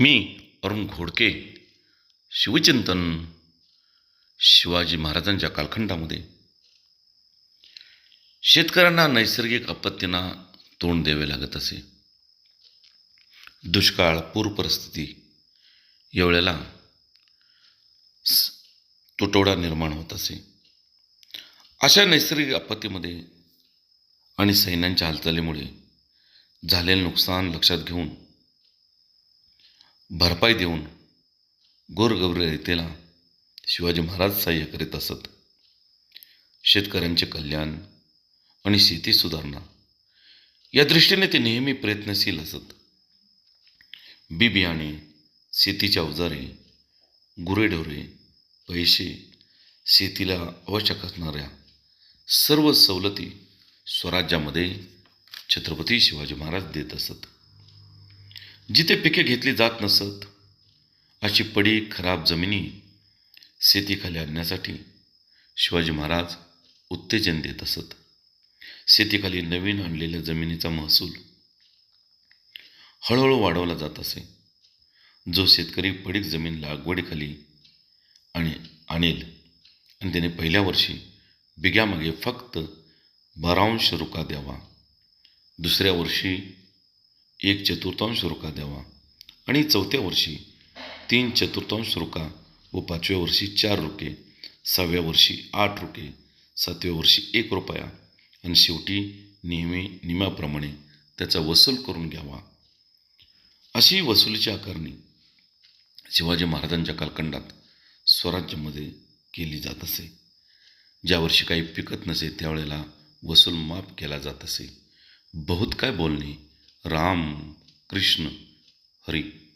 मी अरुण घोडके शिवचिंतन शिवाजी महाराजांच्या कालखंडामध्ये. शेतकऱ्यांना नैसर्गिक आपत्तींना तोंड द्यावे लागत असे. दुष्काळ पूर परिस्थिती यावेळेला स- तुटवडा निर्माण होत असे. अशा नैसर्गिक आपत्तीमध्ये आणि सैन्यांच्या हालचालीमुळे झालेले नुकसान लक्षात घेऊन भरपाई देऊन गोरगरितेला शिवाजी महाराज सहाय्य करीत असत. शेतकऱ्यांचे कल्याण आणि शेती सुधारणा या दृष्टीने ते नेहमी प्रयत्नशील असत. बी बियाणे शेतीची अवजारे गुरेढोरे पैसे शेतीला आवश्यक असणाऱ्या सर्व सवलती स्वराज्यामध्ये छत्रपती शिवाजी महाराज देत असत. जिथे पिके घेतली जात नसत अशी पडी खराब जमिनी शेतीखाली आणण्यासाठी शिवाजी महाराज उत्तेजन देत असत. शेतीखाली नवीन आणलेल्या जमिनीचा महसूल हळूहळू वाढवला जात असे. जो शेतकरी पडीक जमीन लागवडीखाली आणि आणेल आणि त्याने पहिल्या वर्षी बिग्यामागे फक्त बारांश रुका द्यावा दुसऱ्या वर्षी एक चतुर्थांश रुका द्यावा. आणि चौथ्या वर्षी तीन चतुर्थांश रुका व पाचव्या वर्षी चार रुके सहाव्या वर्षी आठ रुके सातव्या वर्षी एक रुपया आणि शेवटी नेहमी नियमाप्रमाणे त्याचा वसूल करून घ्यावा. अशी वसुलीची आकारणी शिवाजी महाराजांच्या कालखंडात स्वराज्यामध्ये केली जात असे. ज्या वर्षी काही पिकत नसे त्यावेळेला वसूल माफ केला जात असे. बहुत काय बोलणे राम कृष्ण हरी।